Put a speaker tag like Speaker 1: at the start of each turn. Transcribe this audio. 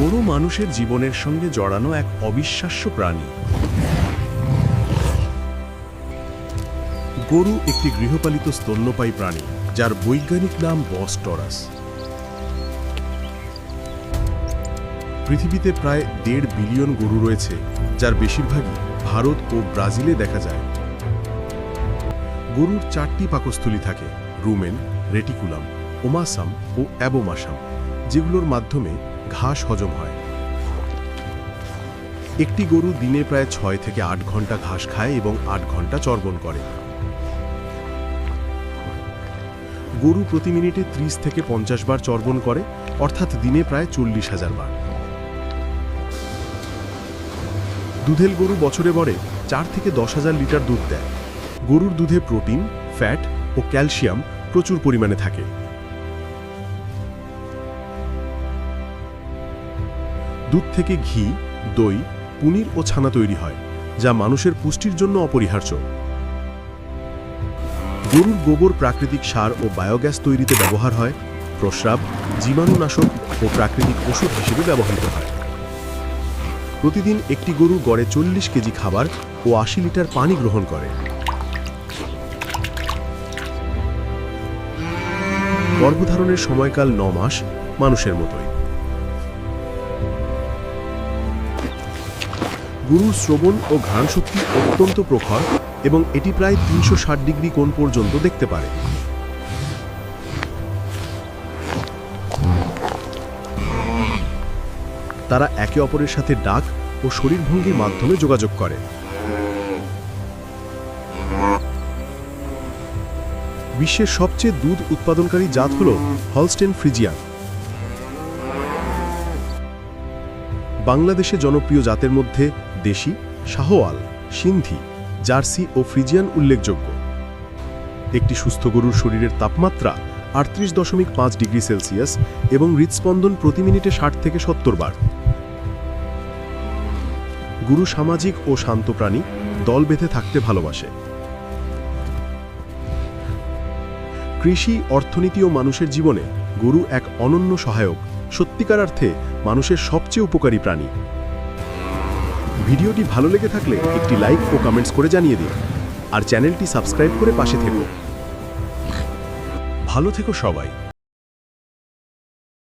Speaker 1: গরু মানুষের জীবনের সঙ্গে জড়ানো এক অবিশ্বাস্য প্রাণী। গরু একটি গৃহপালিত স্তন্যপায়ী প্রাণী, যার বৈজ্ঞানিক নাম বস্টরাস। পৃথিবীতে প্রায় দেড় বিলিয়ন গরু রয়েছে, যার বেশিরভাগই ভারত ও ব্রাজিলে দেখা যায়। গরুর চারটি পাকস্থলী থাকে, রুমেন, রেটিকুলাম, ওমাসাম ও অ্যাবোমাসাম, যেগুলোর মাধ্যমে ঘাস হজম হয়। একটি গরু দিনে প্রায় ছয় থেকে আট ঘণ্টা ঘাস খায় এবং আট ঘণ্টা চর্বণ করে। গরু প্রতি মিনিটে ত্রিশ থেকে পঞ্চাশ বার চর্বণ করে, অর্থাৎ দিনে প্রায় চল্লিশ হাজার বার। দুধেল গরু বছরে বড়ে চার থেকে দশ হাজার লিটার দুধ দেয়। গরুর দুধে প্রোটিন, ফ্যাট ও ক্যালসিয়াম প্রচুর পরিমাণে থাকে। দুধ থেকে ঘি, দই, পনির ও ছানা তৈরি হয়, যা মানুষের পুষ্টির জন্য অপরিহার্য। গরুর গোবর প্রাকৃতিক সার ও বায়োগ্যাস তৈরিতে ব্যবহার হয়, প্রস্রাব, জীবাণুনাশক ও প্রাকৃতিক ওষুধ হিসেবে ব্যবহৃত হয়। প্রতিদিন একটি গরু গড়ে চল্লিশ কেজি খাবার ও আশি লিটার পানি গ্রহণ করে। গর্ভধারণের সময়কাল ন মাস মানুষের মতোই। গরুর শ্রবণ ও ঘ্রাণ শক্তি অত্যন্ত প্রখর এবং এটি প্রায় তিনশো ষাট ডিগ্রি কোণ পর্যন্ত দেখতে পারে। তারা একে অপরের সাথে ডাক ও শরীরভঙ্গির মাধ্যমে যোগাযোগ করে। বিশ্বের সবচেয়ে দুধ উৎপাদনকারী জাত হল হলস্টেন ফ্রিজিয়ান। বাংলাদেশে জনপ্রিয় জাতের মধ্যে দেশি, শাহওয়াল, সিন্ধি, জার্সি ও ফ্রিজিয়ান উল্লেখযোগ্য। একটি সুস্থ গরুর শরীরের তাপমাত্রা আটত্রিশ দশমিক পাঁচ ডিগ্রি সেলসিয়াস এবং হৃদস্পন্দন প্রতি মিনিটে ষাট থেকে সত্তর বার। গুরু সামাজিক ও শান্ত প্রাণী, দল বেঁধে থাকতে ভালোবাসে। কৃষি, অর্থনীতি ও মানুষের জীবনে গরু এক অনন্য সহায়ক। সত্যিকার অর্থে মানুষের সবচেয়ে উপকারী প্রাণী। ভিডিওটি ভালো লেগে থাকলে একটি লাইক ও কমেন্টস করে জানিয়ে দিন। আর চ্যানেলটি সাবস্ক্রাইব করে পাশে থেকো। ভালো থেকো সবাই।